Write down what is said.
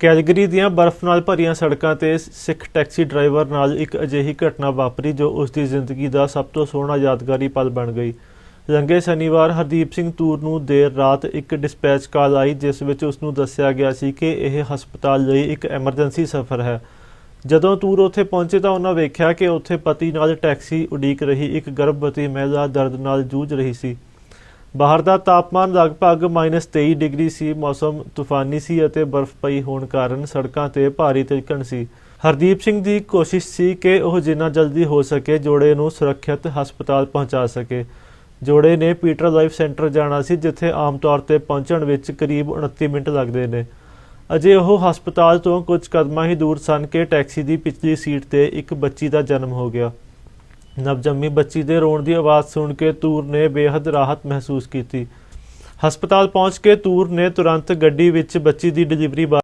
Calgary ਦੀਆਂ ਬਰਫ਼ ਨਾਲ ਭਰੀਆਂ ਸੜਕਾਂ ਤੇ ਸਿੱਖ ਟੈਕਸੀ ਡਰਾਈਵਰ ਨਾਲ ਇੱਕ ਅਜਿਹੀ ਘਟਨਾ ਵਾਪਰੀ ਜੋ ਉਸ ਦੀ ਜ਼ਿੰਦਗੀ ਦਾ ਸਭ ਤੋਂ ਸੋਹਣਾ ਯਾਦਗਾਰੀ ਪਲ ਬਣ ਗਈ। ਰੰਗੇ ਸ਼ਨੀਵਾਰ ਹਰਦੀਪ ਸਿੰਘ ਤੂਰ ਨੂੰ ਦੇਰ ਰਾਤ ਇੱਕ ਡਿਸਪੈਚ ਕਾਲ ਆਈ ਜਿਸ ਵਿੱਚ ਉਸ ਨੂੰ ਦੱਸਿਆ ਗਿਆ ਸੀ ਕਿ ਇਹ ਹਸਪਤਾਲ ਲਈ ਇੱਕ ਐਮਰਜੈਂਸੀ ਸਫ਼ਰ ਹੈ। ਜਦੋਂ ਤੂਰ ਉੱਥੇ ਪਹੁੰਚੇ ਤਾਂ ਉਹਨਾਂ ਵੇਖਿਆ ਕਿ ਉੱਥੇ ਪਤੀ ਨਾਲ ਟੈਕਸੀ ਉਡੀਕ ਰਹੀ, ਇੱਕ ਗਰਭਵਤੀ ਮਹਿਲਾ ਦਰਦ ਨਾਲ ਜੂਝ ਰਹੀ ਸੀ। ਬਾਹਰ ਦਾ ਤਾਪਮਾਨ ਲਗਭਗ -23 ਡਿਗਰੀ ਸੀ, ਮੌਸਮ ਤੂਫਾਨੀ ਸੀ ਅਤੇ ਬਰਫ਼ ਪਈ ਹੋਣ ਕਾਰਨ ਸੜਕਾਂ ਤੇ ਭਾਰੀ ਤਿਲਕਣ ਸੀ। ਹਰਦੀਪ ਸਿੰਘ ਦੀ ਕੋਸ਼ਿਸ਼ ਸੀ ਕਿ ਉਹ ਜਿੰਨਾ ਜਲਦੀ ਹੋ ਸਕੇ ਜੋੜੇ ਨੂੰ ਸੁਰੱਖਿਅਤ ਹਸਪਤਾਲ ਪਹੁੰਚਾ ਸਕੇ। ਜੋੜੇ ਨੇ ਪੀਟਰ ਲਾਈਫ ਸੈਂਟਰ ਜਾਣਾ ਸੀ, ਜਿੱਥੇ ਆਮ ਤੌਰ ਤੇ ਪਹੁੰਚਣ ਵਿੱਚ ਕਰੀਬ 29 ਮਿੰਟ ਲੱਗਦੇ ਨੇ। ਅਜੇ ਉਹ ਹਸਪਤਾਲ ਤੋਂ ਕੁਝ ਕਦਮਾਂ ਹੀ ਦੂਰ ਸਨ ਕਿ ਟੈਕਸੀ ਦੀ ਪਿਛਲੀ ਸੀਟ ਤੇ ਇੱਕ ਬੱਚੀ ਦਾ ਜਨਮ ਹੋ ਗਿਆ। ਨਵਜੰਮੀ ਬੱਚੀ ਦੇ ਰੋਣ ਦੀ ਆਵਾਜ਼ ਸੁਣ ਕੇ ਤੂਰ ਨੇ ਬੇਹੱਦ ਰਾਹਤ ਮਹਿਸੂਸ ਕੀਤੀ। ਹਸਪਤਾਲ ਪਹੁੰਚ ਕੇ ਤੂਰ ਨੇ ਤੁਰੰਤ ਗੱਡੀ ਵਿੱਚ ਬੱਚੀ ਦੀ ਡਿਲੀਵਰੀ ਬਾ